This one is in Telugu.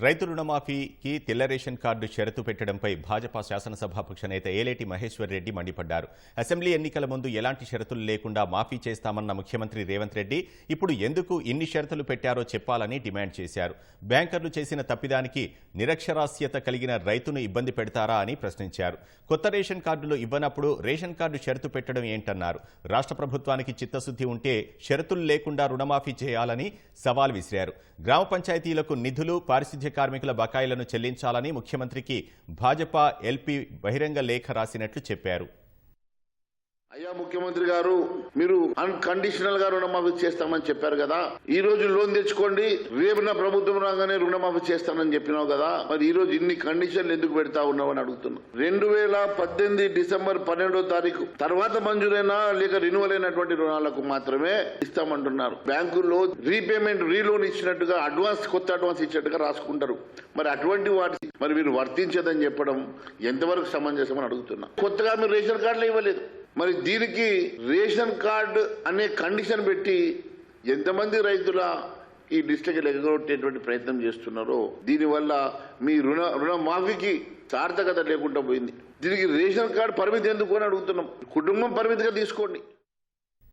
రైతు రుణమాఫీకి తెల్ల రేషన్ కార్డు షరతు పెట్టడంపై భాజపా శాసనసభాపక్ష నేత ఏలేటి మహేశ్వర్ రెడ్డి మండిపడ్డారు. అసెంబ్లీ ఎన్నికల ముందు ఎలాంటి షరతులు లేకుండా మాఫీ చేస్తామన్న ముఖ్యమంత్రి రేవంత్ రెడ్డి ఇప్పుడు ఎందుకు ఇన్ని షరతులు పెట్టారో చెప్పాలని డిమాండ్ చేశారు. బ్యాంకర్లు చేసిన తప్పిదానికి నిరక్షరాస్యత కలిగిన రైతును ఇబ్బంది పెడతారా అని ప్రశ్నించారు. కొత్త రేషన్ కార్డులు ఇవ్వనప్పుడు రేషన్ కార్డు షరతు పెట్టడం ఏంటన్నారు. రాష్ట్ర ప్రభుత్వానికి చిత్తశుద్ధి ఉంటే షరతులు లేకుండా రుణమాఫీ చేయాలని సవాల్ విసిరారు. గ్రామ పంచాయతీలకు నిధులు పారిశుధ్య కార్మికుల బకాయిలను చెల్లించాలని ముఖ్యమంత్రికి భాజపా ఎల్పీ బహిరంగ లేఖ రాసినట్లు చెప్పారు. అయ్యా ముఖ్యమంత్రి గారు మీరు అన్కండిషనల్గా రుణమాఫీ చేస్తామని చెప్పారు కదా. ఈ రోజు లోన్ తెచ్చుకోండి రేపు నా ప్రభుత్వం రాగానే రుణమాఫీ చేస్తానని చెప్పినావు కదా. మరి ఈ రోజు ఇన్ని కండిషన్లు ఎందుకు పెడతా ఉన్నావు అని అడుగుతున్నా. రెండు వేల పద్దెనిమిది డిసెంబర్ పన్నెండో తారీఖు తర్వాత మంజూరైన లేక రెన్యువల్ అయినటువంటి రుణాలకు మాత్రమే ఇస్తామంటున్నారు. బ్యాంకుల్లో రీపేమెంట్ రీలోన్ ఇచ్చినట్టుగా అడ్వాన్స్ కొత్త అడ్వాన్స్ ఇచ్చినట్టుగా రాసుకుంటారు. మరి అటువంటి వాటి మరి మీరు వర్తించదని చెప్పడం ఎంతవరకు సమంజసమని అడుగుతున్నా. కొత్తగా మీరు రేషన్ కార్డులు ఇవ్వలేదు. మరి దీనికి రేషన్ కార్డు అనే కండిషన్ పెట్టి ఎంతమంది రైతుల ఈ డిస్ట్రిక్ట్ ఎగగొట్టేటువంటి ప్రయత్నం చేస్తున్నారో దీనివల్ల మీ రుణ రుణ మాఫీకి సార్థకత లేకుండా పోయింది. దీనికి రేషన్ కార్డు పరిమితి ఎందుకు అని అడుగుతున్నాం. కుటుంబం పరిమితిగా తీసుకోండి.